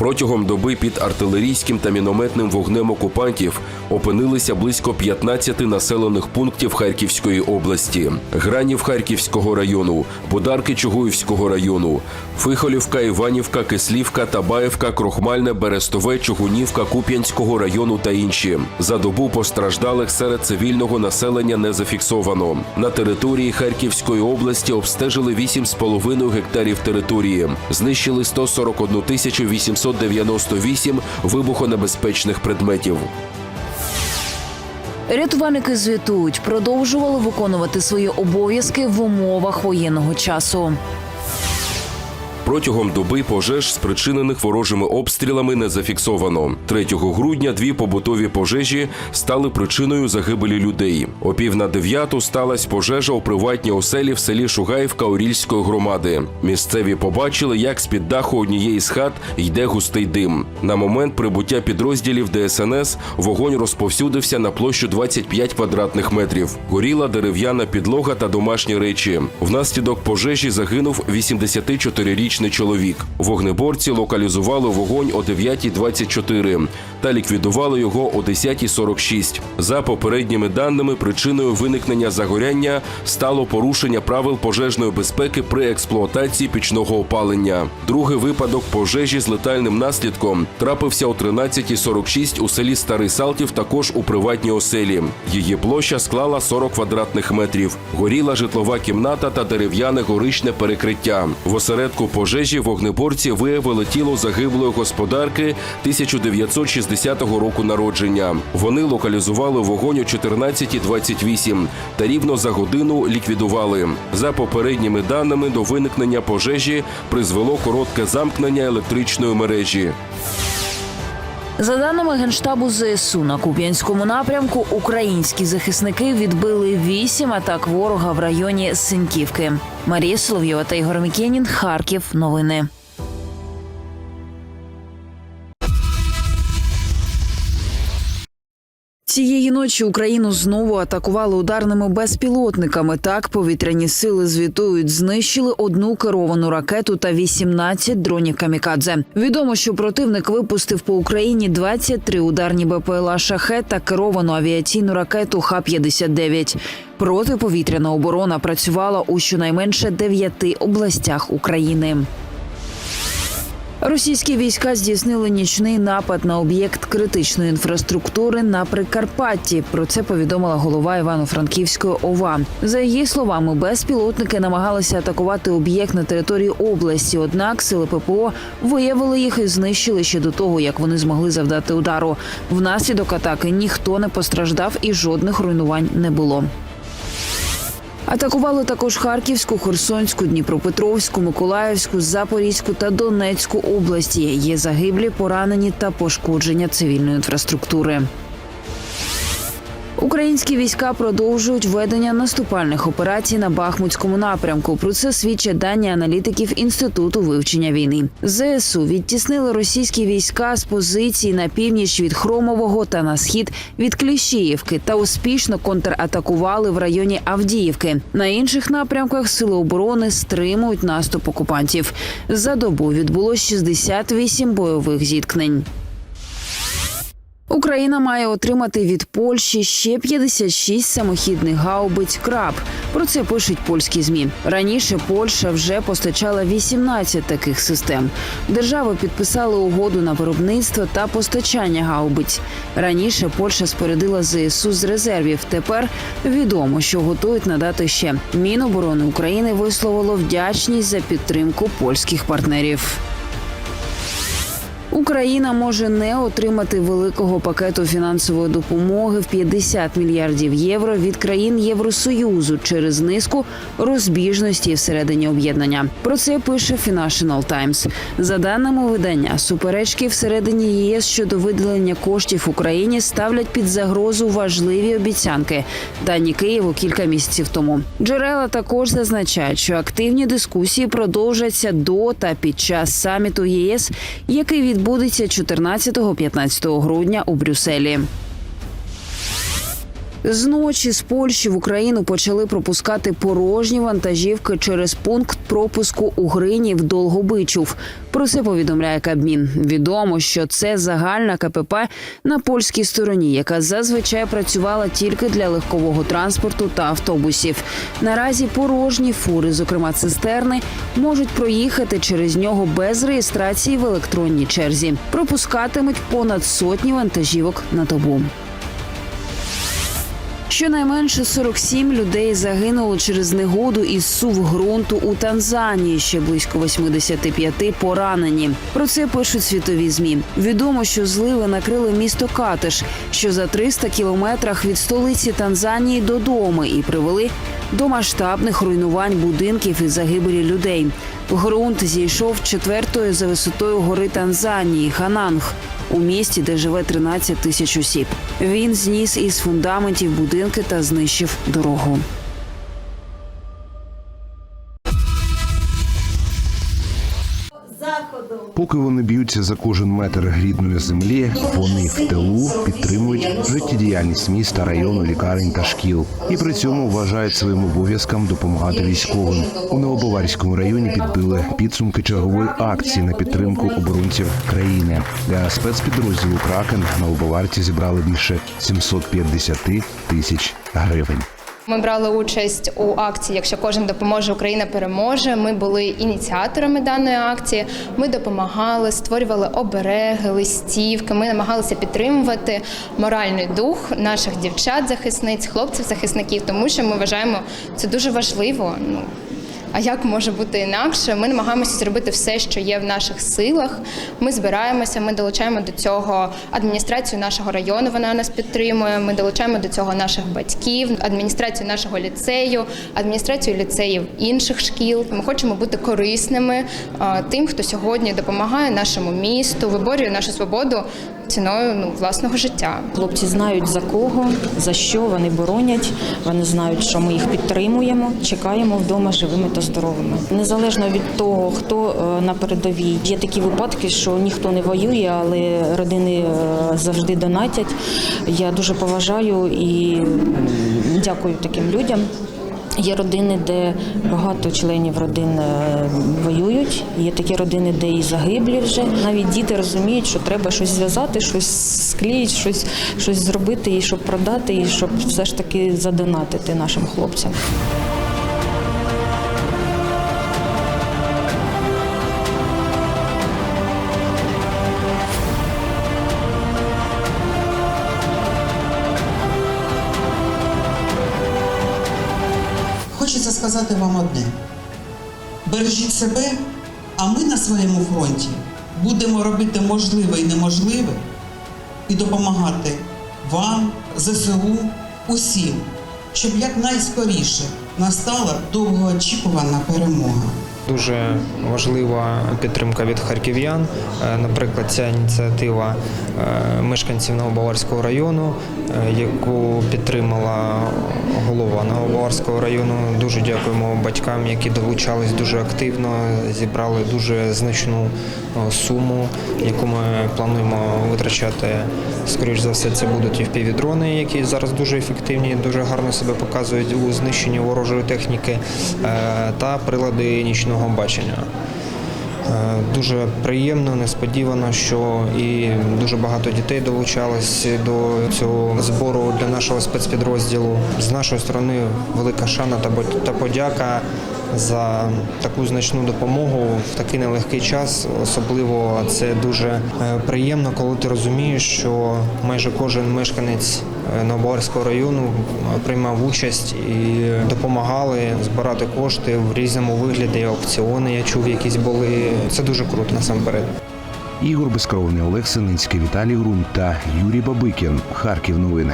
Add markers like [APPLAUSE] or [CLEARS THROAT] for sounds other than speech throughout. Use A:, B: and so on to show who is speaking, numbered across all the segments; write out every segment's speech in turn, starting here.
A: Протягом доби під артилерійським та мінометним вогнем окупантів опинилися близько 15 населених пунктів Харківської області: Гранів Харківського району, Бодарки Чугуївського району, Фихолівка, Іванівка, Кислівка, Табаєвка, Крохмальне, Берестове, Чугунівка, Куп'янського району та інші. За добу постраждалих серед цивільного населення не зафіксовано. На території Харківської області обстежили 8,5 гектарів території, знищили 141 тисячу 898 вибухонебезпечних предметів.
B: Рятувальники звітують, продовжували виконувати свої обов'язки в умовах воєнного часу.
A: Протягом доби пожеж, спричинених ворожими обстрілами, не зафіксовано. 3 грудня дві побутові пожежі стали причиною загибелі людей. О пів на дев'яту сталася пожежа у приватній оселі в селі Шугаївка Орільської громади. Місцеві побачили, як з під даху однієї з хат йде густий дим. На момент прибуття підрозділів ДСНС вогонь розповсюдився на площу 25 квадратних метрів. Горіла дерев'яна підлога та домашні речі. Внаслідок пожежі загинув 84-річний чоловік. Вогнеборці локалізували вогонь о 9.24 та ліквідували його о 10.46. За попередніми даними, причиною виникнення загоряння стало порушення правил пожежної безпеки при експлуатації пічного опалення. Другий випадок пожежі з летальним наслідком трапився о 13.46 у селі Старий Салтів, також у приватній оселі. Її площа склала 40 квадратних метрів. Горіла житлова кімната та дерев'яне горичне перекриття. В осередку пожежі вогнеборці виявили тіло загиблої господарки 1960 року народження. Вони локалізували вогонь о 14.28 та рівно за годину ліквідували. За попередніми даними до виникнення пожежі призвело коротке замкнення електричної мережі.
B: За даними генштабу ЗСУ на Куп'янському напрямку, українські захисники відбили вісім атак ворога в районі Синьківки. Марія Соловйова та Ігор Мікенін. Харків. Новини. Цієї ночі Україну знову атакували ударними безпілотниками. Так повітряні сили звітують, знищили одну керовану ракету та 18 дронів камікадзе. Відомо, що противник випустив по Україні 23 ударні БПЛА шахет та керовану авіаційну ракету Х-59. Протиповітряна оборона працювала у щонайменше дев'яти областях України. Російські війська здійснили нічний напад на об'єкт критичної інфраструктури на Прикарпатті. Про це повідомила голова Івано-Франківської ОВА. За її словами, безпілотники намагалися атакувати об'єкт на території області. Однак сили ППО виявили їх і знищили ще до того, як вони змогли завдати удару. Внаслідок атаки ніхто не постраждав і жодних руйнувань не було. Атакували також Харківську, Херсонську, Дніпропетровську, Миколаївську, Запорізьку та Донецьку області. Є загиблі, поранені та пошкодження цивільної інфраструктури. Українські війська продовжують ведення наступальних операцій на Бахмутському напрямку. Про це свідчать дані аналітиків інституту вивчення війни. ЗСУ відтіснили російські війська з позицій на північ від Хромового та на схід від Кліщіївки та успішно контратакували в районі Авдіївки. На інших напрямках сили оборони стримують наступ окупантів. За добу відбулось 68 бойових зіткнень. Україна має отримати від Польщі ще 56 самохідних гаубиць краб. Про це пишуть польські змі. Раніше Польща вже постачала 18 таких систем. Держави підписали угоду на виробництво та постачання гаубиць. Раніше Польща спорядила ЗСУ з резервів. Тепер відомо, що готують надати ще. Міноборони України висловило вдячність за підтримку польських партнерів. Україна може не отримати великого пакету фінансової допомоги в 50 мільярдів євро від країн Євросоюзу через низку розбіжності всередині об'єднання. Про це пише Financial Times. За даними видання, суперечки всередині ЄС щодо виділення коштів Україні ставлять під загрозу важливі обіцянки, дані Києву кілька місяців тому. Джерела також зазначають, що активні дискусії продовжаться до та під час саміту ЄС, який відбудеться 14-15 грудня у Брюсселі. Зночі з Польщі в Україну почали пропускати порожні вантажівки через пункт пропуску у Гринів Долгобичув. Про це повідомляє Кабмін. Відомо, що це загальна КПП на польській стороні, яка зазвичай працювала тільки для легкового транспорту та автобусів. Наразі порожні фури, зокрема цистерни, можуть проїхати через нього без реєстрації в електронній черзі. Пропускатимуть понад сотні вантажівок на добу. Щонайменше 47 людей загинуло через негоду із сув ґрунту у Танзанії. Ще близько 85 поранені. Про це пишуть світові змі. Відомо, що зливи накрили місто Катеш, що за 300 кілометрах від столиці Танзанії додому, і привели до масштабних руйнувань будинків і загибелі людей. Ґрунт зійшов четвертою за висотою гори Танзанії Хананг у місті, де живе 13 тисяч осіб. Він зніс із фундаментів будинки та знищив дорогу.
C: Поки вони б'ються за кожен метр рідної землі, вони в тилу підтримують життєдіяльність міста, району, лікарень та шкіл, і при цьому вважають своїм обов'язком допомагати військовим. У Новобаварському районі підбили підсумки чергової акції на підтримку оборонців країни. Для спецпідрозділу Кракен новобаварці зібрали більше 750 тисяч гривень.
D: Ми брали участь у акції Якщо кожен допоможе, Україна переможе. Ми були ініціаторами даної акції. Ми допомагали, створювали обереги, листівки. Ми намагалися підтримувати моральний дух наших дівчат-захисниць, хлопців-захисників, тому що ми вважаємо це дуже важливо. Ну а як може бути інакше? Ми намагаємося зробити все, що є в наших силах. Ми збираємося, ми долучаємо до цього адміністрацію нашого району. Вона нас підтримує. Ми долучаємо до цього наших батьків, адміністрацію нашого ліцею, адміністрацію ліцеїв інших шкіл. Ми хочемо бути корисними тим, хто сьогодні допомагає нашому місту, виборює нашу свободу ціною ну, власного життя.
E: Хлопці знають за кого, за що вони боронять. Вони знають, що ми їх підтримуємо, чекаємо вдома живими та здоровими. Незалежно від того, хто е, на передовій. Є такі випадки, що ніхто не воює, але родини е, завжди донатять. Я дуже поважаю і дякую таким людям. Є родини, де багато членів родин е, воюють. Є такі родини, де і загиблі вже. Навіть діти розуміють, що треба щось зв'язати, щось склеїти, щось, щось зробити, і щоб продати, і щоб все ж таки задонатити нашим хлопцям.
F: Сказати вам одне: бережіть себе, а ми на своєму фронті будемо робити можливе і неможливе і допомагати вам, ЗСУ, усім, щоб якнайскоріше настала довгоочікувана перемога.
G: Дуже важлива підтримка від харків'ян. Е, Наприклад, ця ініціатива е, мешканців Новобаварського району, е, яку підтримала голова Новобаварського району. Дуже дякуємо батькам, які долучались дуже активно, зібрали дуже значну суму, яку ми плануємо витрачати. Скоріш за все, це будуть і впівдрони, які зараз дуже ефективні, дуже гарно себе показують у знищенні ворожої техніки та прилади нічного бачення. Е, Дуже приємно, несподівано, що і дуже багато дітей долучалось до цього збору для нашого спецпідрозділу. З нашої сторони велика шана та подяка за таку значну допомогу в такий нелегкий час. Особливо це дуже е, приємно, коли ти розумієш, що майже кожен мешканець е, Новобаварського району е, приймав участь і допомагали збирати кошти в різному вигляді. Аукціони я чув, якісь були. Це дуже круто насамперед.
C: Ігор Безкровний, Олег Синицький, Віталій Грунт та Юрій Бабикін. Харків новини.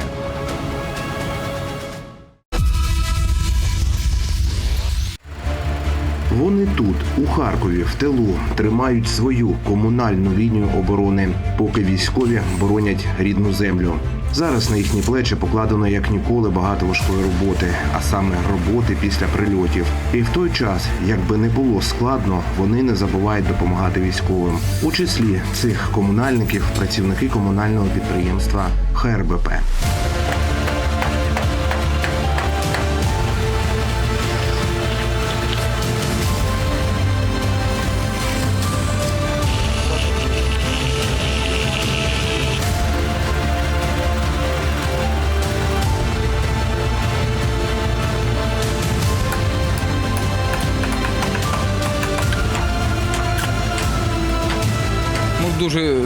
C: Вони тут, у Харкові, в тилу, тримають свою комунальну лінію оборони, поки військові боронять рідну землю. Зараз на їхні плечі покладено як ніколи багато важкої роботи, а саме роботи після прильотів. І в той час, якби не було складно, вони не забувають допомагати військовим. У числі цих комунальників працівники комунального підприємства ХРБП.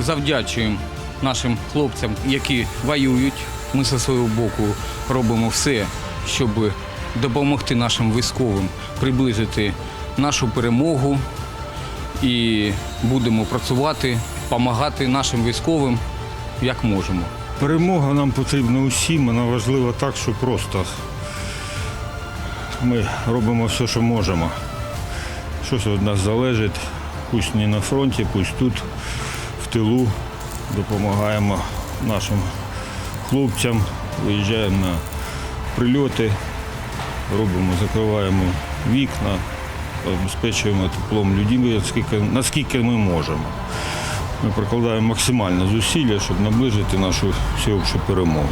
H: Завдячуємо нашим хлопцям, які воюють. Ми зі свого боку робимо все, щоб допомогти нашим військовим приблизити нашу перемогу і будемо працювати, допомагати нашим військовим як можемо.
I: Перемога нам потрібна усім, вона важлива так, що просто ми робимо все, що можемо. Щось від нас залежить, пусть не на фронті, пусть тут, тилу, допомагаємо нашим хлопцям, виїжджаємо на прильоти, робимо, закриваємо вікна, забезпечуємо теплом людей, наскільки ми можемо. Ми прикладаємо максимальне зусилля, щоб наближити нашу всеобщу перемогу.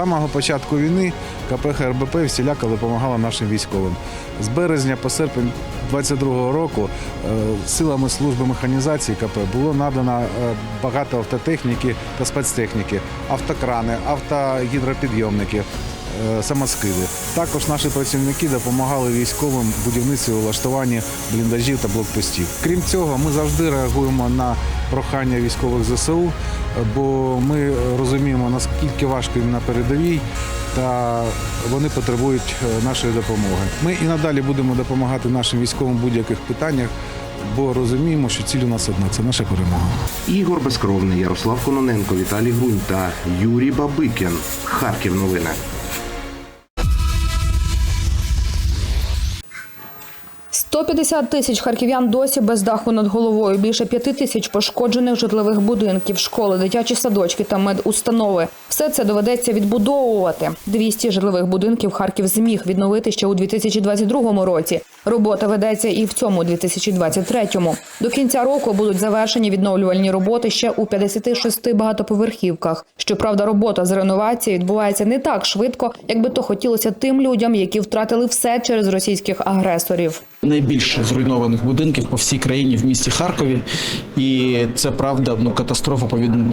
J: Самого початку війни КП ХРБП всіляко допомагала нашим військовим. З березня по серпень 22-го року е, силами служби механізації КП було надано е, багато автотехніки та спецтехніки, автокрани, автогідропідйомники. е, Самоскиди. Також наші працівники допомагали військовим будівництві влаштуванні бліндажів та блокпостів. Крім цього, ми завжди реагуємо на прохання військових ЗСУ, бо ми розуміємо, наскільки важко їм на передовій, та вони потребують е, нашої допомоги. Ми і надалі будемо допомагати нашим військовим в будь-яких питаннях, бо розуміємо, що ціль у нас одна це наша перемога.
C: Ігор Безкровний, Ярослав Кононенко, Віталій Грунь та Юрій Бабикін. Харків новини.
K: – 150 тисяч харків'ян досі без даху над головою. Більше 5 тисяч пошкоджених житлових будинків, школи, дитячі садочки та медустанови. Все це доведеться відбудовувати. 200 житлових будинків Харків зміг відновити ще у 2022 році. Робота ведеться і в цьому 2023-му. До кінця року будуть завершені відновлювальні роботи ще у 56 багатоповерхівках. Щоправда, робота з реновації відбувається не так швидко, як би то хотілося тим людям, які втратили все через російських агресорів.
L: найбільше зруйнованих будинків по всій країні в місті Харкові, і це правда ну катастрофа,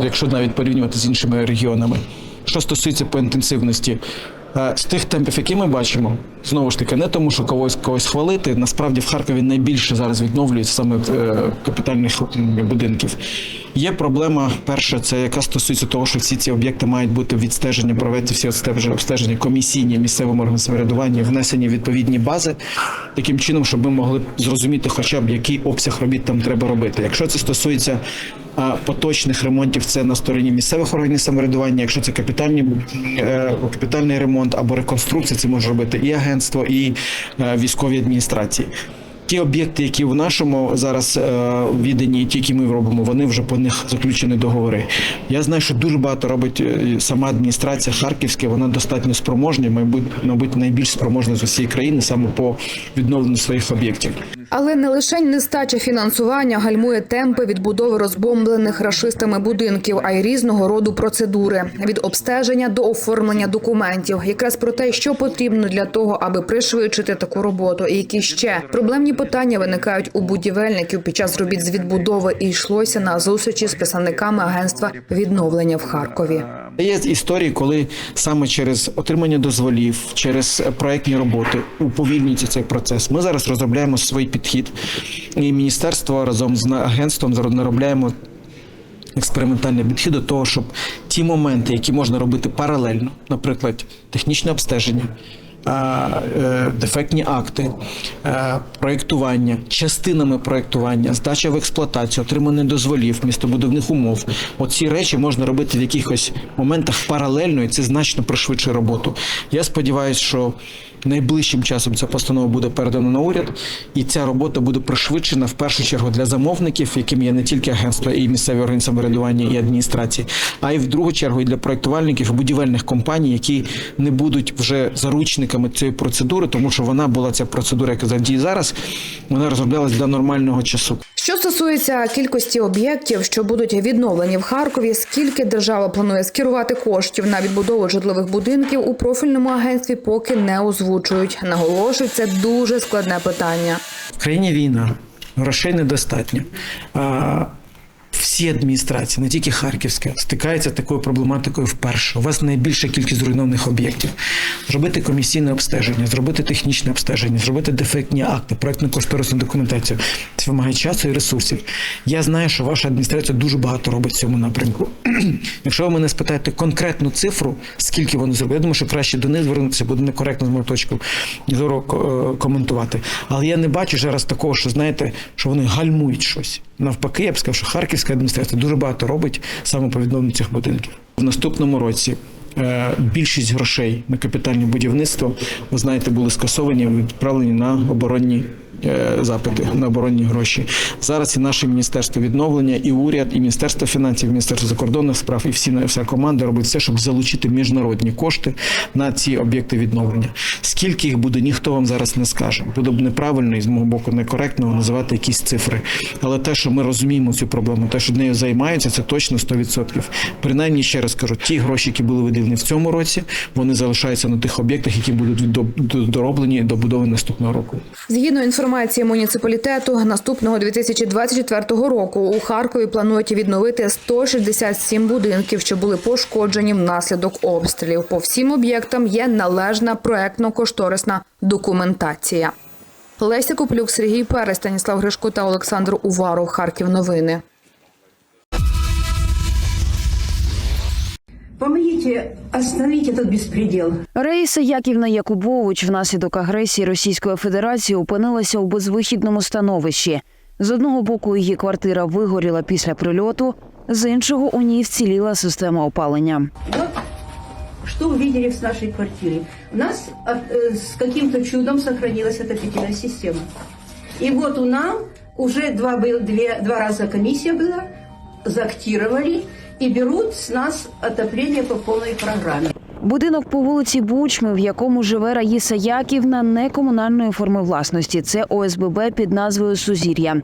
L: якщо навіть порівнювати з іншими регіонами. Що стосується по інтенсивності, з тих темпів, які ми бачимо, знову ж таки, не тому, що когось когось хвалити. Насправді в Харкові найбільше зараз відновлюють саме е, капітальних будинків. Є проблема, перша, це яка стосується того, що всі ці об'єкти мають бути відстежені, проведені всі обстеження, комісійні місцевому органу самоврядування, внесені в відповідні бази, таким чином, щоб ми могли зрозуміти, хоча б який обсяг робіт там треба робити. Якщо це стосується поточних ремонтів, це на стороні місцевих органів самоврядування. Якщо це капітальні е, капітальний ремонт або реконструкція, це може робити і агентство, і е, військові адміністрації. Ті об'єкти, які в нашому зараз е, відданні, ті, які ми робимо, вони вже по них заключені договори. Я знаю, що дуже багато робить е, сама адміністрація Харківська. Вона достатньо спроможна, мабуть, найбільш спроможна з усієї країни саме по відновленню своїх об'єктів.
K: Але не лише нестача фінансування гальмує темпи відбудови розбомблених рашистами будинків, а й різного роду процедури від обстеження до оформлення документів. Якраз про те, що потрібно для того, аби пришвидшити таку роботу, і які ще проблемні питання виникають у будівельників під час робіт з відбудови, і йшлося на зустрічі з представниками агентства відновлення в Харкові.
L: Є історії, коли саме через отримання дозволів, через проектні роботи уповільнюється цей процес. Ми зараз розробляємо свій підхід, і міністерство разом з агентством зараз наробляємо експериментальний підхід до того, щоб ті моменти, які можна робити паралельно, наприклад, технічне обстеження. Е, Дефектні акти, е, проєктування, частинами проєктування, здача в експлуатацію, отримання дозволів, містобудівних умов. Оці речі можна робити в якихось моментах паралельно, і це значно пришвидшує роботу. Я сподіваюся, що Найближчим часом ця постанова буде передана на уряд, і ця робота буде пришвидшена в першу чергу для замовників, яким є не тільки агентство і місцеві органи самоврядування і адміністрації, а й в другу чергу і для проєктувальників і будівельних компаній, які не будуть вже заручниками цієї процедури, тому що вона була ця процедура, яка задіє зараз, вона розроблялась для нормального часу.
K: Що стосується кількості об'єктів, що будуть відновлені в Харкові, скільки держава планує скерувати коштів на відбудову житлових будинків у профільному агентстві, поки не озвучують. Наголошують, це дуже складне питання.
L: В країні війна, грошей недостатньо. Всі адміністрації, не тільки Харківська, стикаються такою проблематикою вперше. У вас найбільша кількість зруйнованих об'єктів. Зробити комісійне обстеження, зробити технічне обстеження, зробити дефектні акти, проектну кошторисну документацію. Це вимагає часу і ресурсів. Я знаю, що ваша адміністрація дуже багато робить в цьому напрямку. [CLEARS THROAT] Якщо ви мене спитаєте конкретну цифру, скільки вони зробили, я думаю, що краще до них звернутися, буде некоректно з моєї точки зору е, коментувати. Але я не бачу зараз такого, що знаєте, що вони гальмують щось. Навпаки, я б сказав, що Харківська адміністрація дуже багато робить саме по відновленню цих будинків. В наступному році більшість грошей на капітальне будівництво, ви знаєте, були скасовані, відправлені на оборонні е, запити, на оборонні гроші. Зараз і наше міністерство відновлення, і уряд, і міністерство фінансів, і міністерство закордонних справ, і всі вся команда робить все, щоб залучити міжнародні кошти на ці об'єкти відновлення. Скільки їх буде, ніхто вам зараз не скаже. Буде б неправильно і з мого боку некоректно називати якісь цифри. Але те, що ми розуміємо цю проблему, те, що нею займаються, це точно 100%. Принаймні, ще раз кажу, ті гроші, які були виділені в цьому році, вони залишаються на тих об'єктах, які будуть до- до- дороблені добудовані наступного року.
K: Згідно інформації муніципалітету, наступного 2024 року у Харкові планують відновити 167 будинків, що були пошкоджені внаслідок обстрілів. По всім об'єктам є належна проектно-кошторисна документація. Леся Куплюк, Сергій Перес, Станіслав Гришко та Олександр Уваров. Харків новини.
M: Помогите остановить этот беспредел.
B: Раїса Яківна Якубович внаслідок агресії Російської Федерації опинилася у безвихідному становищі. З одного боку її квартира вигоріла після прильоту, з іншого у ній вціліла система опалення.
M: Вот что вы видели с нашей квартиры. У нас от- э, с каким-то чудом сохранилась отопительная система. И вот у нас уже два, был- две, два раза комиссия была, заактировали и берут с нас отопление по полной программе.
B: Будинок по вулиці Бучми, в якому живе Раїса Яківна, не комунальної форми власності. Це ОСББ під назвою Сузір'я.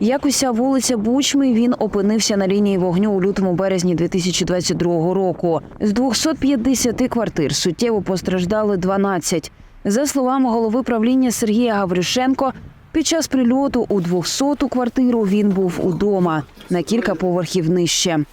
B: Як уся вулиця Бучми, він опинився на лінії вогню у лютому березні 2022 року. З 250 квартир суттєво постраждали 12. За словами голови правління Сергія Гаврюшенко, під час прильоту у 200-ту квартиру він був удома на кілька поверхів нижче.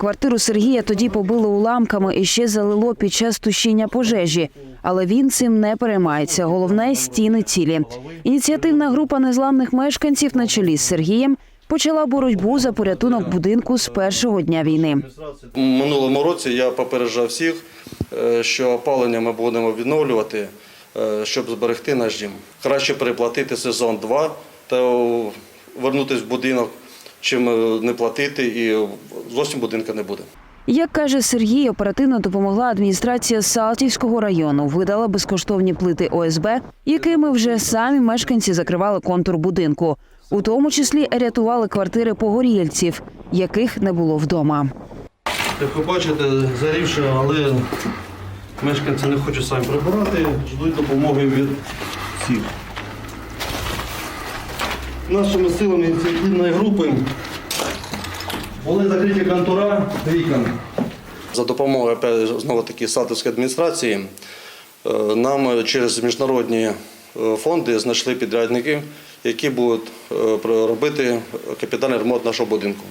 B: Квартиру Сергія тоді побило уламками і ще залило під час тушіння пожежі. Але він цим не переймається. Головне стіни цілі. Ініціативна група незламних мешканців на чолі з Сергієм почала боротьбу за порятунок будинку з першого дня війни.
N: У минулому році я попереджав всіх, е, що опалення ми будемо відновлювати, е, щоб зберегти наш дім. Краще переплатити сезон 2 та вернутися в будинок, чим е, не платити, і зовсім будинка не буде.
B: Як каже Сергій, оперативно допомогла адміністрація Салтівського району, видала безкоштовні плити ОСБ, якими вже самі мешканці закривали контур будинку. У тому числі рятували квартири погорільців, яких не було вдома.
N: Як ви бачите, зарівше, але мешканці не хочуть самі прибирати, ждуть допомоги від всіх. Нашими силами ініціативної групи були закриті контура вікон. За допомогою знову таки Салтівської адміністрації е, нам через міжнародні е, фонди знайшли підрядників, які будуть е, робити капітальний ремонт нашого будинку.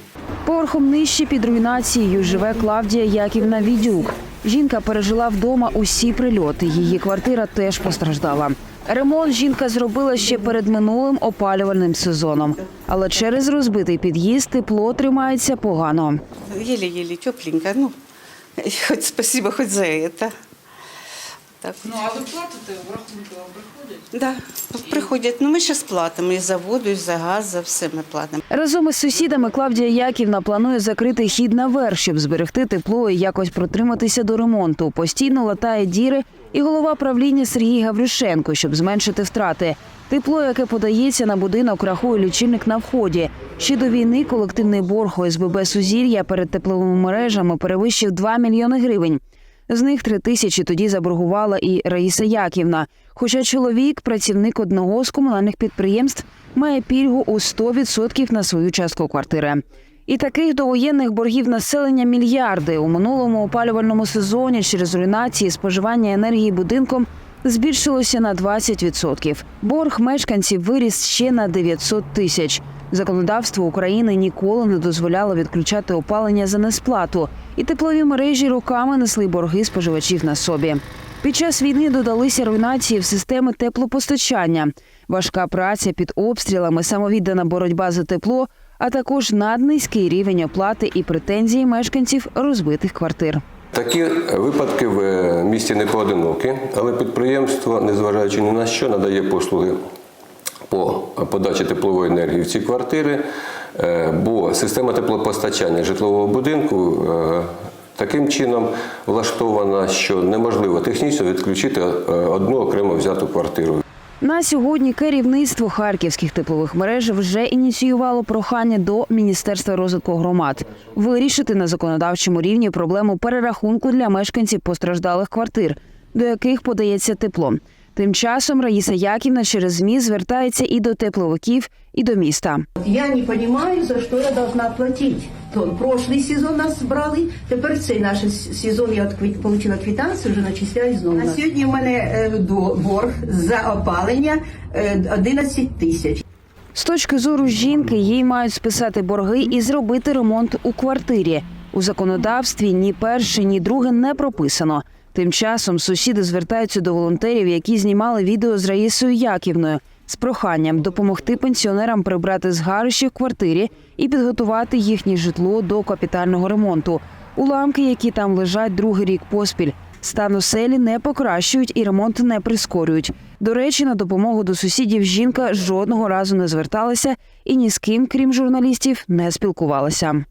B: Поверхом нижче під руйнацією живе Клавдія Яківна Відюк. Жінка пережила вдома усі прильоти. Її квартира теж постраждала. Ремонт жінка зробила ще перед минулим опалювальним сезоном, але через розбитий під'їзд тепло тримається погано.
O: Еле-еле тепленько. Ну, хоть спасибо хоть за это. Так.
P: Ну, а ви платите, в рахунки вам приходять?
O: Да, приходять. Ну, ми зараз платимо і за воду, і за газ, за все ми платимо.
B: Разом із сусідами Клавдія Яківна планує закрити хід наверх, щоб зберегти тепло і якось протриматися до ремонту. Постійно латає діри і голова правління Сергій Гаврюшенко, щоб зменшити втрати. Тепло, яке подається на будинок, рахує лічильник на вході. Ще до війни колективний борг ОСББ Сузір'я перед тепловими мережами перевищив 2 мільйони гривень. З них три тисячі тоді заборгувала і Раїса Яківна. Хоча чоловік, працівник одного з комунальних підприємств, має пільгу у 100% на свою частку квартири. І таких довоєнних боргів населення мільярди у минулому опалювальному сезоні через руйнації споживання енергії будинком збільшилося на 20%. Борг мешканців виріс ще на 900 тисяч. Законодавство України ніколи не дозволяло відключати опалення за несплату, і теплові мережі роками несли борги споживачів на собі. Під час війни додалися руйнації в системи теплопостачання, важка праця під обстрілами, самовіддана боротьба за тепло, а також наднизький рівень оплати і претензії мешканців розбитих квартир.
Q: Такі випадки в е, місті не поодинокі, але підприємство, незважаючи ні на що, надає послуги по подачі теплової енергії в ці квартири, е, бо система теплопостачання житлового будинку е, таким чином влаштована, що неможливо технічно відключити одну окремо взяту квартиру.
B: На сьогодні керівництво харківських теплових мереж вже ініціювало прохання до Міністерства розвитку громад вирішити на законодавчому рівні проблему перерахунку для мешканців постраждалих квартир, до яких подається тепло. Тим часом Раїса Яківна через ЗМІ звертається і до тепловиків, і до міста.
M: Я не понимаю, за что я должна платить. То прошлый сезон нас брали, тепер цей наш сезон я от квит- получила квитанцію, вже начисляють знову. На сьогодні в мене до- борг за опалення е, 11 тисяч.
B: З точки зору жінки, їй мають списати борги і зробити ремонт у квартирі. У законодавстві ні перше, ні друге не прописано. Тим часом сусіди звертаються до волонтерів, які знімали відео з Раїсою Яківною з проханням допомогти пенсіонерам прибрати згарищі в квартирі і підготувати їхнє житло до капітального ремонту. Уламки, які там лежать другий рік поспіль. Стан оселі не покращують і ремонт не прискорюють. До речі, на допомогу до сусідів жінка жодного разу не зверталася і ні з ким, крім журналістів, не спілкувалася.